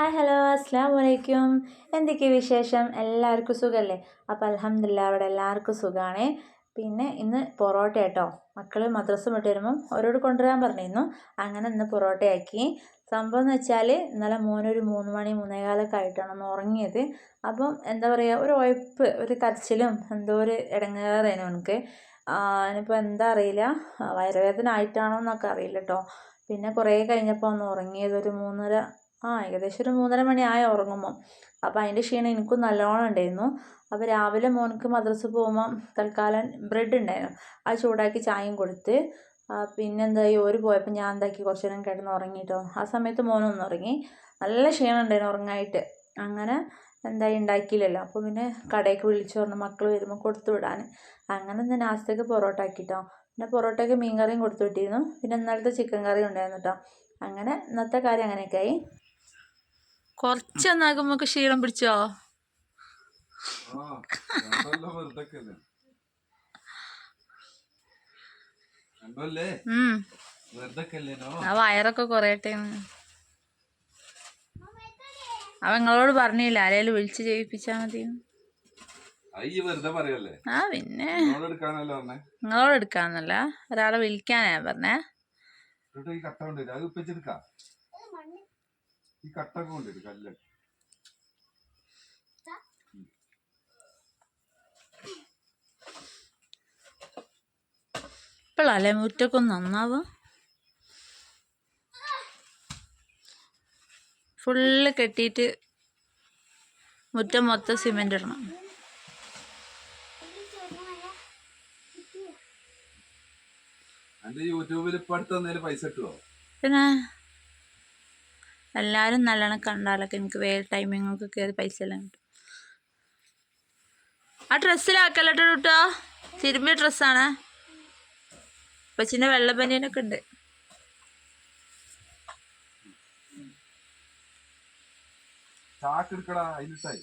Hi hello അസ്സാം വലൈക്കും എന്തൊക്കെ വിശേഷം? എല്ലാവർക്കും സുഖമല്ലേ അപ്പോൾ അലഹമില്ല അവിടെ എല്ലാവർക്കും സുഖമാണ് പിന്നെ ഇന്ന് പൊറോട്ട കേട്ടോ. മക്കൾ മദ്രസ വിട്ട് വരുമ്പം അവരോട് കൊണ്ടുവരാൻ പറഞ്ഞിരുന്നു. അങ്ങനെ ഇന്ന് പൊറോട്ടയാക്കി. സംഭവം എന്ന് വെച്ചാൽ ഇന്നലെ മോനൊരു മൂന്ന് മണി മൂന്നേകാലൊക്കെ ആയിട്ടാണ് ഒന്ന് ഉറങ്ങിയത്. അപ്പം എന്താ പറയുക ഒരു ഉഴപ്പ് ഒരു കരച്ചിലും എന്തോ ഒരു ഇടങ്ങേറായിരുന്നു എനിക്ക് ഇനിയിപ്പോൾ എന്താ അറിയില്ല. വയറുവേദന ആയിട്ടാണോ എന്നൊക്കെ അറിയില്ല കേട്ടോ. പിന്നെ കുറേ കഴിഞ്ഞപ്പോൾ ഒന്ന് ഉറങ്ങിയത് ഒരു മൂന്നര ആ ഏകദേശം ഒരു മൂന്നര മണിയായി ഉറങ്ങുമ്പോൾ അപ്പോൾ അതിന്റെ ക്ഷീണം എനിക്കും നല്ലോണം ഉണ്ടായിരുന്നു. അപ്പോൾ രാവിലെ മോനക്ക് മദ്രസ പോകുമ്പോൾ തൽക്കാലം ബ്രെഡ് ഉണ്ടായിരുന്നു. അത് ചൂടാക്കി ചായയും കൊടുത്ത് പിന്നെ എന്തായി ഓര് പോയപ്പോൾ ഞാൻ എന്താക്കി? കുറച്ച് നേരം കിടന്ന് ഉറങ്ങിയിട്ടോ ആ സമയത്ത് മോനൊന്നും ഉറങ്ങി. നല്ല ക്ഷീണം ഉണ്ടായിരുന്നു ഉറങ്ങായിട്ട്. അങ്ങനെ എന്തായി? ഉണ്ടാക്കിയില്ലല്ലോ. അപ്പോൾ പിന്നെ കടയ്ക്ക് വിളിച്ചു പറഞ്ഞു മക്കൾ വരുമ്പോൾ കൊടുത്തു വിടാൻ അങ്ങനെ ഞാൻ നാസ്തക്ക് പൊറോട്ട ആക്കിട്ടോ. പിന്നെ പൊറോട്ടയ്ക്ക് മീൻ കറിയും കൊടുത്തു വിട്ടിരുന്നു. പിന്നെ ഇന്നലത്തെ ചിക്കൻ കറിയും ഉണ്ടായിരുന്നു കേട്ടോ അങ്ങനെ ഇന്നത്തെ കാര്യം അങ്ങനെയൊക്കെ ആയി. കുറച്ചൊന്നാകുമ്പോ ക്ഷീണം പിടിച്ചോ? ആ വയറൊക്കെ കുറയട്ടെ അവ നിങ്ങളോട് പറഞ്ഞില്ല ആരേലും വിളിച്ച് ചെയ്യിപ്പിച്ചാ മതി ആ പിന്നെ. നിങ്ങളോട് എടുക്കാന്നല്ല ഒരാളെ വിളിക്കാനാ പറഞ്ഞേ. ഈ കട്ടൊക്കെ കൊണ്ടുവരും കല്ല്. ഇപ്പോഴല്ലേ മുറ്റൊക്കെ നന്നാവും? ഫുള്ള് കെട്ടിയിട്ട് മുറ്റം മൊത്തം സിമെന്റ് ഇടണം. യൂട്യൂബിൽ ഇപ്പൊ അടുത്ത് പൈസ കിട്ടുമോ പിന്നെ എല്ലാവരും നല്ലോണം കണ്ടാലൊക്കെ എനിക്ക് വേറെ ടൈമിങ്ങൊക്കെ കയറി പൈസ എല്ലാം കിട്ടും. ആ ഡ്രസ്സിലാക്കല്ലോ കേട്ടോ തിരുമ്പിയ ഡ്രസ്സാണ്. പച്ചിന്റെ വെള്ളപ്പനിയനൊക്കെ ഉണ്ട്. കൊട്ടുണ്ടാവും അതിലിട്ടായി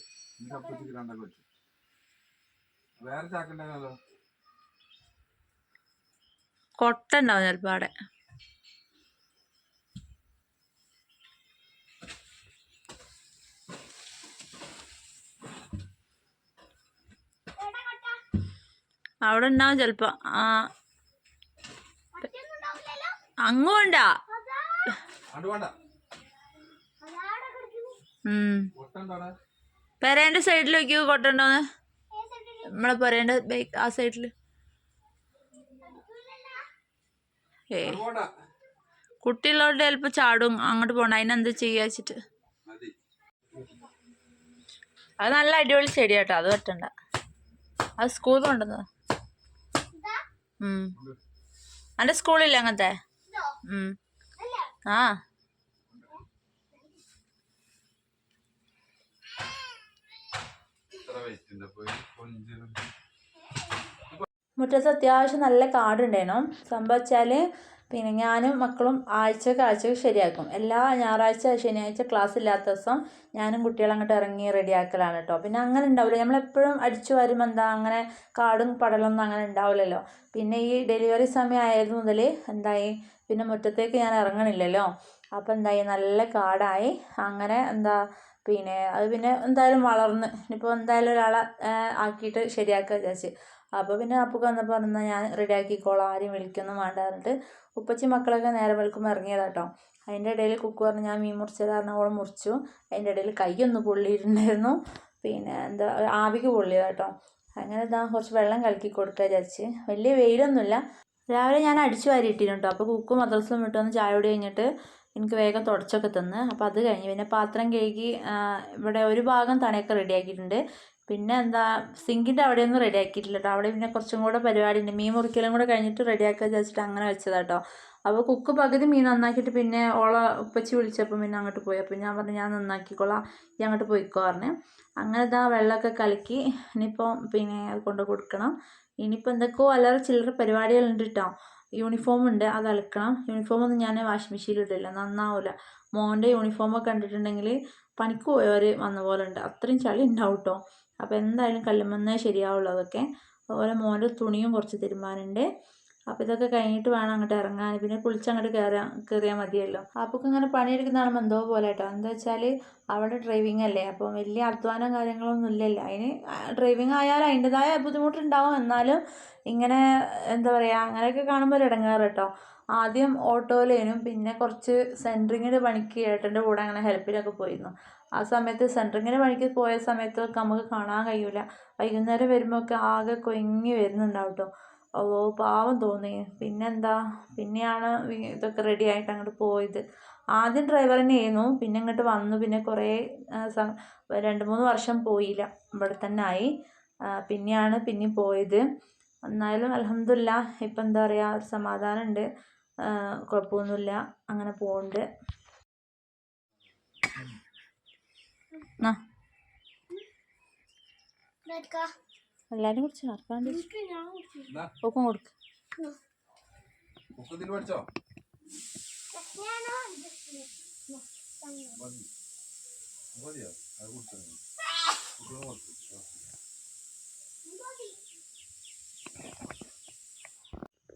വേറെ ചാക്കുണ്ടായിരുന്നല്ലോ കൊട്ട ഉണ്ടാവും ചിലപ്പോൾ അവിടെ. അവിടെ ഉണ്ടാവും ചിലപ്പോ. ആ. അങ്ങോണ്ടാ. പെരേന്റെ സൈഡിൽ നോക്കിയോ കൊട്ടുണ്ടോന്ന് നമ്മളെ പെരേന്റെ ബൈക്ക് ആ സൈഡിൽ. ഏ. കുട്ടികളോട് ചിലപ്പോ ചാടും. അങ്ങോട്ട് പോണ്ട. അതിനെന്താ ചെയ്യാച്ചിട്ട് അത് നല്ല അടിപൊളി ചെടിയാട്ടോ. അത് പറ്റണ്ട അത് സ്കൂളിൽ കൊണ്ടുവന്നതാ. അന്റെ സ്കൂളില്ല അങ്ങനത്തെ? ആ. മുറ്റത്ത് അത്യാവശ്യം നല്ല കാടുണ്ടായിരുന്നു. സംഭവിച്ചാൽ പിന്നെ ഞാനും മക്കളും ആഴ്ചക്ക് ആഴ്ചക്ക് ശരിയാക്കും. എല്ലാ ഞായറാഴ്ച ശനിയാഴ്ച ക്ലാസ് ഇല്ലാത്ത ദിവസം ഞാനും കുട്ടികളും അങ്ങോട്ട് ഇറങ്ങി റെഡിയാക്കലാണ് കേട്ടോ പിന്നെ അങ്ങനെ ഉണ്ടാവില്ല നമ്മളെപ്പോഴും അടിച്ചു വരുമ്പോൾ എന്താ അങ്ങനെ കാടും പടലൊന്നും അങ്ങനെ ഉണ്ടാവില്ലല്ലോ. പിന്നെ ഈ ഡെലിവറി സമയം ആയത് മുതൽ എന്തായി? പിന്നെ മുറ്റത്തേക്ക് ഞാൻ ഇറങ്ങണില്ലല്ലോ. അപ്പോൾ എന്തായി? നല്ല കാടായി. അങ്ങനെ എന്താ? പിന്നെ അത് പിന്നെ എന്തായാലും വളർന്ന്. ഇനിയിപ്പോൾ എന്തായാലും ഒരാളെ ആക്കിയിട്ട് ശരിയാക്കുക വിചാരിച്ച്. അപ്പോൾ പിന്നെ അപ്പുക്ക് വന്നപ്പോൾ പറഞ്ഞാൽ ഞാൻ റെഡിയാക്കിക്കോളാം ആരും വിളിക്കൊന്നും വേണ്ട പറഞ്ഞിട്ട് ഉപ്പച്ചി മക്കളൊക്കെ നേരെ വെളുക്കുമ്പോൾ ഇറങ്ങിയതാട്ടോ അതിന്റെ ഇടയിൽ കുക്ക് പറഞ്ഞ് ഞാൻ മീൻ മുറിച്ചത് കാരണം അവൾ മുറിച്ചു. അതിന്റെ ഇടയിൽ കൈയൊന്ന് പൊള്ളിയിട്ടുണ്ടായിരുന്നു. പിന്നെ എന്താ ആവിക്ക് പൊള്ളിയതാട്ടോ അങ്ങനെ ഇതാ കുറച്ച് വെള്ളം കലക്കി കൊടുക്കുക വിചാരിച്ച്. വലിയ വെയിലൊന്നുമില്ല. രാവിലെ ഞാൻ അടിച്ചു വാരിയിട്ടിരുന്നു കേട്ടോ അപ്പോൾ കുക്കും മദ്രസും മദ്രസ വിട്ടൊന്ന് ചായ കൂടി കഴിഞ്ഞിട്ട് എനിക്ക് വേഗം തുടച്ചൊക്കെ തന്ന്. അപ്പോൾ അത് കഴിഞ്ഞ് പിന്നെ പാത്രം കഴുകി ഇവിടെ ഒരു ഭാഗം തണയൊക്കെ റെഡിയാക്കിയിട്ടുണ്ട് പിന്നെ എന്താ സിങ്കിന്റെ അവിടെയൊന്നും റെഡി ആക്കിയിട്ടില്ല കേട്ടോ അവിടെ പിന്നെ കുറച്ചും കൂടെ പരിപാടി ഉണ്ട് മീൻ മുറിക്കലും കൂടെ കഴിഞ്ഞിട്ട് റെഡി ആക്കുക വെച്ചിട്ട് അങ്ങനെ വെച്ചതാണ് കേട്ടോ അപ്പോൾ കുക്ക് പകുതി മീൻ നന്നാക്കിയിട്ട് പിന്നെ ഓള ഉപ്പച്ചി വിളിച്ചപ്പോൾ പിന്നെ അങ്ങോട്ട് പോയി. അപ്പോൾ ഞാൻ പറഞ്ഞു ഞാൻ നന്നാക്കിക്കോളാം. ഈ അങ്ങോട്ട് പോയിക്കോ പറഞ്ഞു. അങ്ങനെ ഇതാ വെള്ളമൊക്കെ കലക്കി ഇനിയിപ്പോൾ പിന്നെ കൊണ്ട് കൊടുക്കണം. ഇനിയിപ്പോൾ എന്തൊക്കെയോ അല്ലാതെ ചില്ലറ പരിപാടികളുണ്ട് കേട്ടോ യൂണിഫോം ഉണ്ട് അത് അലക്കണം. യൂണിഫോം ഒന്നും ഞാൻ വാഷിംഗ് മെഷീനിൽ ഇടില്ല നന്നാവില്ല മോന്റെ യൂണിഫോമൊക്കെ കണ്ടിട്ടുണ്ടെങ്കിൽ പണിക്ക് പോയവർ വന്ന പോലെ ഉണ്ട്. അത്രയും ചളി ഉണ്ടാവും കേട്ടോ അപ്പോൾ എന്തായാലും കല്ലുമ്മന്നേ ശരിയാവുള്ളൂ അതൊക്കെ. അതുപോലെ മോന്റെ തുണിയും കുറച്ച് തിരുമ്പാനുണ്ട്. അപ്പോൾ ഇതൊക്കെ കഴിഞ്ഞിട്ട് വേണം അങ്ങോട്ട് ഇറങ്ങാൻ. പിന്നെ കുളിച്ചങ്ങോട്ട് കയറാൻ കയറിയാൽ മതിയല്ലോ. അപ്പോൾ ഇങ്ങനെ പണിയെടുക്കുന്ന കാണുമ്പോൾ എന്തോ പോലെ കേട്ടോ എന്താ വെച്ചാൽ അവിടെ ഡ്രൈവിംഗ് അല്ലേ? അപ്പോൾ വലിയ അധ്വാനം കാര്യങ്ങളൊന്നും ഇല്ലല്ലോ. അതിന് ഡ്രൈവിംഗ് ആയാലും അതിന്റെതായ ബുദ്ധിമുട്ടുണ്ടാവും. എന്നാലും ഇങ്ങനെ എന്താ പറയുക അങ്ങനെയൊക്കെ കാണുമ്പോൾ ഇടങ്ങാറ് കേട്ടോ ആദ്യം ഓട്ടോയിലേനും പിന്നെ കുറച്ച് സെന്ററിങ്ങിന്റെ പണിക്ക് ഏട്ടന്റെ കൂടെ അങ്ങനെ ഹെൽപ്പിലൊക്കെ പോയിരുന്നു. ആ സമയത്ത് സെന്ററിങ്ങിന്റെ പണിക്ക് പോയ സമയത്തൊക്കെ നമുക്ക് കാണാൻ കഴിയില്ല വൈകുന്നേരം വരുമ്പോൾ ഒക്കെ ആകെ കൊങ്ങി വരുന്നുണ്ടാവും കേട്ടോ ഓ പാവം തോന്നി പിന്നെന്താ പിന്നെയാണ് ഇതൊക്കെ റെഡി ആയിട്ട് അങ്ങോട്ട് പോയത് ആദ്യം ഡ്രൈവർ തന്നെയായിരുന്നു പിന്നെ ഇങ്ങോട്ട് വന്നു പിന്നെ കുറേ രണ്ട് മൂന്ന് വർഷം പോയില്ല ഇവിടെ തന്നെ ആയി പിന്നെയാണ് പിന്നെ പോയത് എന്നാലും അലഹമില്ല ഇപ്പം എന്താ പറയുക ഒരു സമാധാനമുണ്ട് കുഴപ്പമൊന്നുമില്ല അങ്ങനെ പോകുന്നുണ്ട് എന്നാ എല്ലാവരും കുറിച്ച് ആർക്കാണ്ട് ഒപ്പം കൊടുക്ക്. ഞാൻ പഠിച്ചോ? മതി. മതിയോ? അത് കുടിച്ചോ നീ. കുട്ടികൾ കൊടുത്തു. ആ.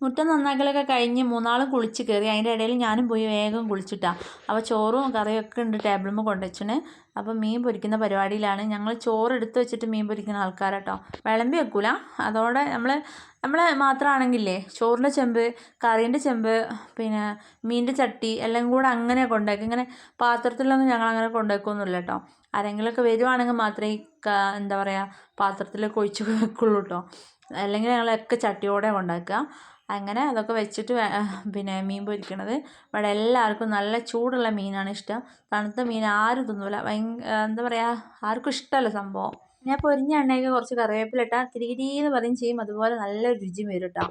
മുറ്റം നന്നാക്കലൊക്കെ കഴിഞ്ഞ് മൂന്നാളും കുളിച്ച് കയറി. അതിന്റെ ഇടയിൽ ഞാനും പോയി വേഗം കുളിച്ചിട്ടാണ് അപ്പോൾ ചോറും കറിയൊക്കെ ഉണ്ട് ടേബിളുമ്മ കൊണ്ടുവച്ചിന്. അപ്പോൾ മീൻ പൊരിക്കുന്ന പരിപാടിയിലാണ്. ഞങ്ങൾ ചോറ് എടുത്ത് വെച്ചിട്ട് മീൻ പൊരിക്കുന്ന ആൾക്കാരാട്ടോ. വിളമ്പി വെക്കൂല. അതോടെ നമ്മൾ നമ്മൾ മാത്രമാണെങ്കിലേ ചോറിന്റെ ചെമ്പ് കറീന്റെ ചെമ്പ് പിന്നെ മീനിന്റെ ചട്ടി എല്ലാം കൂടെ അങ്ങനെ കൊണ്ടുവയ്ക്കും. ഇങ്ങനെ പാത്രത്തിലൊന്നും ഞങ്ങൾ അങ്ങനെ കൊണ്ടുവയ്ക്കൊന്നുമില്ല കേട്ടോ ആരെങ്കിലുമൊക്കെ വരുവാണെങ്കിൽ മാത്രമേ എന്താ പറയുക പാത്രത്തിലൊക്കെ ഒഴിച്ച് വെക്കുള്ളൂ കേട്ടോ അല്ലെങ്കിൽ ഞങ്ങളൊക്കെ ചട്ടിയോടെ കൊണ്ടുവയ്ക്കുക അങ്ങനെ അതൊക്കെ വെച്ചിട്ട് പിന്നെ മീൻ പൊരിക്കണത്. ഇവിടെ എല്ലാവർക്കും നല്ല ചൂടുള്ള മീനാണ് ഇഷ്ടം. തണുത്ത മീൻ ആരും തിന്നൂല. ഭയങ്കര എന്താ പറയുക ആർക്കും ഇഷ്ടമല്ല സംഭവം. ഞാൻ പൊരിഞ്ഞ എണ്ണയൊക്കെ കുറച്ച് കറിവേപ്പില ഇട്ടാൽ പറയും ചെയ്യും. അതുപോലെ നല്ല രുചി വരും കേട്ടോ.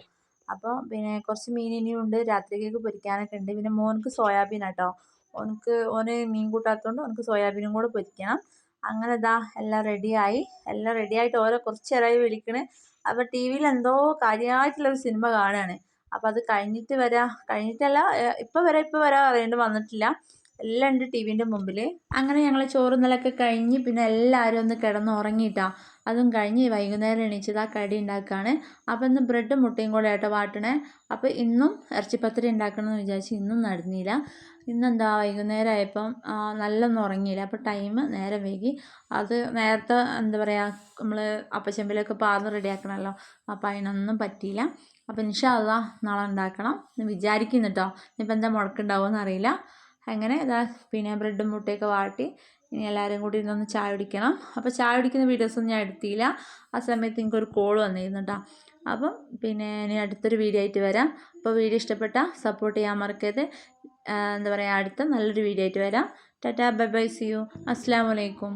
അപ്പോൾ പിന്നെ കുറച്ച് മീൻ ഇനിയും ഉണ്ട്. രാത്രിക്കേക്ക് പൊരിക്കാനൊക്കെ ഉണ്ട്. പിന്നെ മോനക്ക് സോയാബീൻ കേട്ടോ. ഓനക്ക് ഓന് മീൻ കൂട്ടാത്തതുകൊണ്ട് ഓനക്ക് സോയാബീനും കൂടെ പൊരിക്കണം. അങ്ങനെ ഇതാ എല്ലാം റെഡിയായി എല്ലാം റെഡിയായിട്ട് ഓരോ കുറച്ച് നേരമായി വിളിക്കണേ. അപ്പോൾ ടി വിയിൽ എന്തോ കാര്യമായിട്ടുള്ളൊരു സിനിമ കാണുകയാണ് അപ്പോൾ അത് കഴിഞ്ഞിട്ട് വരാം. കഴിഞ്ഞിട്ടല്ല ഇപ്പോൾ വരാം ഇപ്പോൾ വരാം പറയുന്നുണ്ട് വന്നിട്ടില്ല. എല്ലാം ഉണ്ട് ടി വിന്റെ മുമ്പിൽ അങ്ങനെ ഞങ്ങൾ ചോറുന്നലൊക്കെ കഴിഞ്ഞ് പിന്നെ എല്ലാവരും ഒന്ന് കിടന്ന് ഉറങ്ങിയിട്ടാ. അതും കഴിഞ്ഞ് വൈകുന്നേരം എണീച്ചത് ആ കടി ഉണ്ടാക്കുകയാണ് അപ്പോൾ ഇന്ന് ബ്രെഡും മുട്ടയും കൂടെ ആട്ടോ വാട്ടണേ. അപ്പോൾ ഇന്നും ഇറച്ചിപ്പത്തിരി ഉണ്ടാക്കണമെന്ന് വിചാരിച്ച് ഇന്നും നടന്നില്ല. ഇന്നെന്താ വൈകുന്നേരം ആയപ്പം നല്ലൊന്നും ഉറങ്ങിയില്ല. അപ്പോൾ ടൈം നേരെ വൈകി. അത് നേരത്തെ എന്താ പറയുക നമ്മൾ അപ്പച്ചെമ്പിലൊക്കെ പാർന്ന് റെഡിയാക്കണമല്ലോ. അപ്പോൾ അതിനൊന്നും പറ്റിയില്ല. അപ്പോൾ അള്ളാ നാളെ ഉണ്ടാക്കണം വിചാരിക്കുന്നു കേട്ടോ. ഇനിയിപ്പോൾ എന്താ മുടക്കുണ്ടാവുമെന്ന് അറിയില്ല. അങ്ങനെ ഇതാ പിന്നെ ബ്രെഡും മുട്ടയൊക്കെ വാട്ടി ഇനി എല്ലാവരും കൂടി ഇരുന്നൊന്ന് ചായ കുടിക്കണം. അപ്പോൾ ചായ കുടിക്കുന്ന വീഡിയോസൊന്നും ഞാൻ എടുത്തില്ല. ആ സമയത്ത് എനിക്കൊരു കോൾ വന്നിരുന്നു കേട്ടോ അപ്പം പിന്നെ ഇനി അടുത്തൊരു വീഡിയോ ആയിട്ട് വരാം. അപ്പോൾ വീഡിയോ ഇഷ്ടപ്പെട്ട സപ്പോർട്ട് ചെയ്യാൻ മറക്കരുത്. എന്താ പറയുക അടുത്ത നല്ലൊരു വീഡിയോ ആയിട്ട് വരാം. Tata bye bye see you അസ്സാം വലൈക്കും